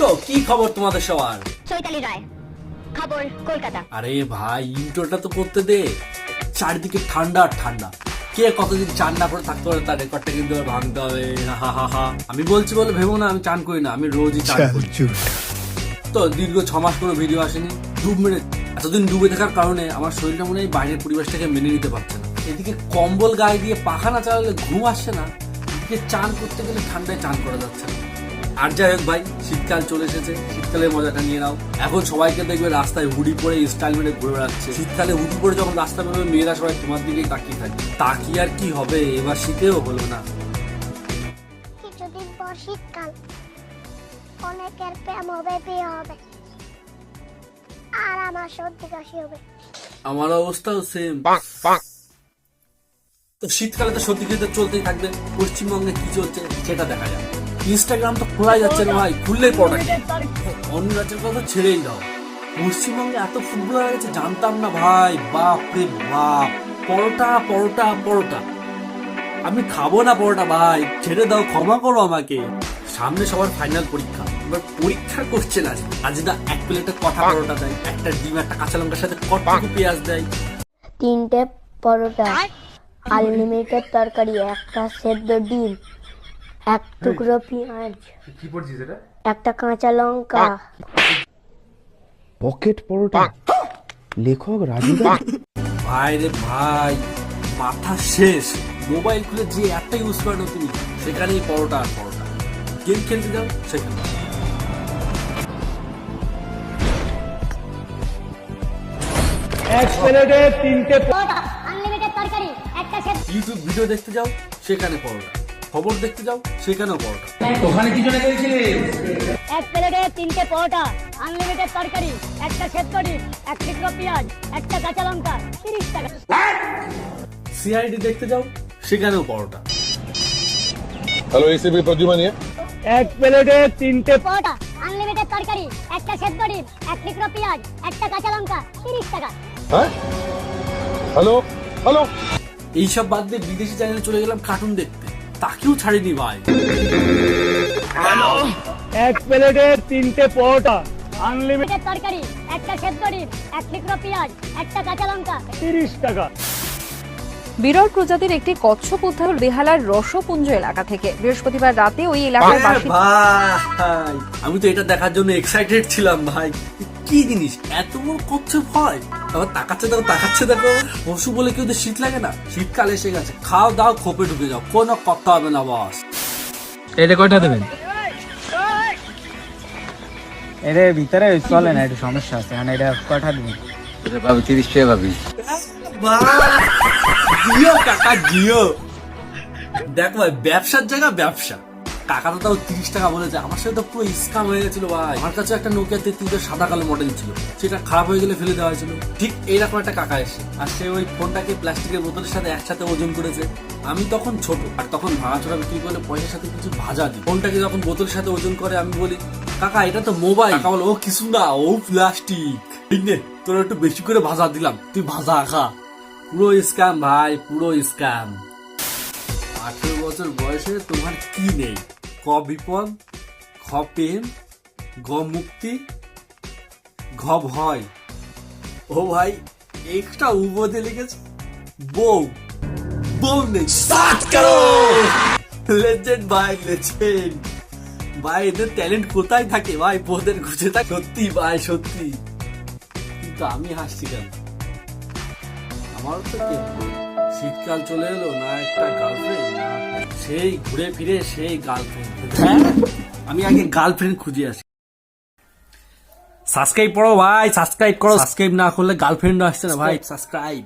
তো কি খবর তোমাদের সবার? চৈতালি রায় খবর কলকাতা। আরে ভাই ইন্ট্রোটা তো করতে দে। চারিদিকে ঠান্ডা আর ঠান্ডা। কে কতদিন চান না করে থাকতে পারে তার রেকর্ডটা কিন্তু ভাঙতে হবে। হা হা হা আমি বলছি বলে ভেবো না আমি চান করি না আমি রোজই চান করি। তো দীর্ঘ ছ মাস কোনো ভিডিও আসেনি। ডুব মেরে এতদিন ডুবে থাকার কারণে আমার শরীরটা মনে হয় বাইরের পরিবেশটাকে মেনে নিতে পারছে না। এদিকে কম্বল গায়ে দিয়ে পাখা না চালালে ঘুম আসছে না এদিকে চান করতে গেলে ঠান্ডায় চান করা যাচ্ছে না। আর যাই হোক ভাই শীতকাল চলে এসেছে শীতকালের মজাটা নিয়ে নাও। এখন সবাইকে দেখবে রাস্তায় হুডি পরে স্টাইল মেরে ঘুরে বেড়াচ্ছে। শীতকালে হুডি পরে যখন রাস্তা বেরোবে মেয়েরা সবাই তোমার দিকেই তাকিয়ে থাকে তাকিয়ে আর কি হবে? এবার শীতেও হলো না। কিছুদিন পর শীতকাল। অনেকের প্রেম হবে বিয়ে হবে। আর আমার সর্দি কাশি হবে। আমার অবস্থাও সেম তো শীতকালে তো সত্যি কিন্তু চলতেই থাকবে। পশ্চিমবঙ্গে কি চলছে সেটা দেখা যাবে ইনস্টাগ্রাম তো খোলাই যাচ্ছে না ভাই খুললেই পড়া অন্য রাজ্যের কথা ছেড়েই দাও। পশ্চিমবঙ্গে এত ফুটবল হয়ে গেছে জানতাম না ভাই। বাপ রে বাপ। পরোটা পরোটা পরোটা। আমি খাব না পরোটা ভাই। ছেড়ে দাও ক্ষমা করো আমাকে। সামনে সবার ফাইনাল পরীক্ষা। এবার পরীক্ষা করছে না আজ। না এক প্লেটে কটা পরোটা দেয় একটা ডিম একটা কাঁচা লঙ্কার সাথে কটটুকু পেঁয়াজ দেয়? তিনটে পরোটা আনলিমিটেড তরকারি একটা সেদ্ধ ডিম। এক টুকরো পেঁয়াজ কি পড়ছিস এটা? একটা কাঁচা লঙ্কা। পকেট পরোটা। লেখক রাজুদা ভাই রে ভাই মাথা শেষ। মোবাইল খুলে যে অ্যাপটা ইউজ করে না তুমি সেখানেই পরোটা আর পরোটা। গেম খেলতে যাও সেখানে। আনলিমিটেড তরকারি একটা ইউটিউব ভিডিও দেখতে যাও সেখানে পরোটা। খবর দেখতে যাও সেখানেও পরোটা। ওখানে কি জন্য গিয়েছিলে এক প্লেটে তিনটে পরোটা আনলিমিটেড তরকারি একটা সেদ্ধ এক টুকরো পেঁয়াজ একটা কাঁচা লঙ্কা তিরিশ টাকা। হ্যাঁ? সিআইডি দেখতে যাও সেখানেও পরোটা। হ্যালো এসিবি প্রজুমানিয়া এক প্লেটে তিনটে পরোটা আনলিমিটেড তরকারি একটা সেদ্ধ এক টুকরো পেঁয়াজ একটা কাঁচা লঙ্কা তিরিশ টাকা। হ্যাঁ? হ্যালো? হ্যালো? এইসব বাদ দিয়ে বিদেশি চ্যানেলে চলে গেলাম কার্টুন দেখতে। তাকেও ছাড়িনি ভাই। আনলিমিটেড তরকারি একটা সেদ্ধ ডিম এক টুকরো পেঁয়াজ একটা কাঁচা লঙ্কা। বিরল প্রজাতির একটি কচ্ছপ উদ্ধার বেহালার রসপুঞ্জ এলাকা থেকে। বৃহস্পতিবার রাতে ওই এলাকার বাসিন্দা আমি তো এটা দেখার জন্য এক্সাইটেড ছিলাম ভাই। কি জিনিস? এত বড় কচ্ছপ হয়। আবার তাকাচ্ছে দেখো তাকাচ্ছে দেখো পশু বলে কেউ তো শীত লাগে না? শীতকাল এসে গেছে। খাও দাও খোপে ঢুকে যাও। কোনো কথা হবে না বস এটা কয়টা দেবেন? ভিতরে চলে না একটু সমস্যা আছে। মানে এটা কয়টা দিন তিরিশ পেয়ে ভাবি জিও কাকা জিও। দেখ ভাই ব্যবসার জায়গা ব্যবসা। কাকা তো তাও তিরিশ টাকা বলেছে। আমার সাথে তো পুরো স্কাম হয়ে গেছিল ভাই। আমার কাছে একটা নোকিয়া তেত্রিশের সাদা কালো মডেল ছিল। সেটা খারাপ হয়ে গেলে ফেলে দেওয়া হয়েছিল। ঠিক এইরকম একটা কাকা এসে, আর সে ওই ফোনটাকে প্লাস্টিকের বোতলের সাথে একসাথে ওজন করেছে। আমি তখন ছোট, আর তখন ভাঙাচোরা বিক্রি করলে পয়সার সাথে কিছু ভাজা দিই। ফোনটাকে যখন বোতলের সাথে ওজন করে, আমি বলি, কাকা, এটা তো মোবাইল কাকা বলে, ও কিছু না ও প্লাস্টিক ঠিক নে, তোর একটু বেশি করে ভাজা দিলাম। তুই ভাজা খা। পুরো স্ক্যাম ভাই, পুরো স্ক্যাম বছর বয়সে তোমার কি নেই? ক বিপদ খ প্রেম গ মুক্তি ঘ ভয়। ও ভাই একটা উপদে লিখেছে বউ। বউ নেই। লেজেন্ড ভাই লেজেন্ড ভাই এদের ট্যালেন্ট কোথায় থাকে? ভাই বউদের খুঁজে থাকে। সত্যি ভাই সত্যি। কিন্তু আমি হাসছি কেন? আমার তো কি শীতকাল চলে এলো না একটা গার্লফ্রেন্ড না সেই ঘুরে ফিরে সেই গার্লফ্রেন্ড হ্যাঁ আমি আগে গার্লফ্রেন্ড খুঁজে আসি। সাবস্ক্রাইব করো ভাই সাবস্ক্রাইব করো। সাবস্ক্রাইব না করলে গার্লফ্রেন্ড আসছে না ভাই। সাবস্ক্রাইব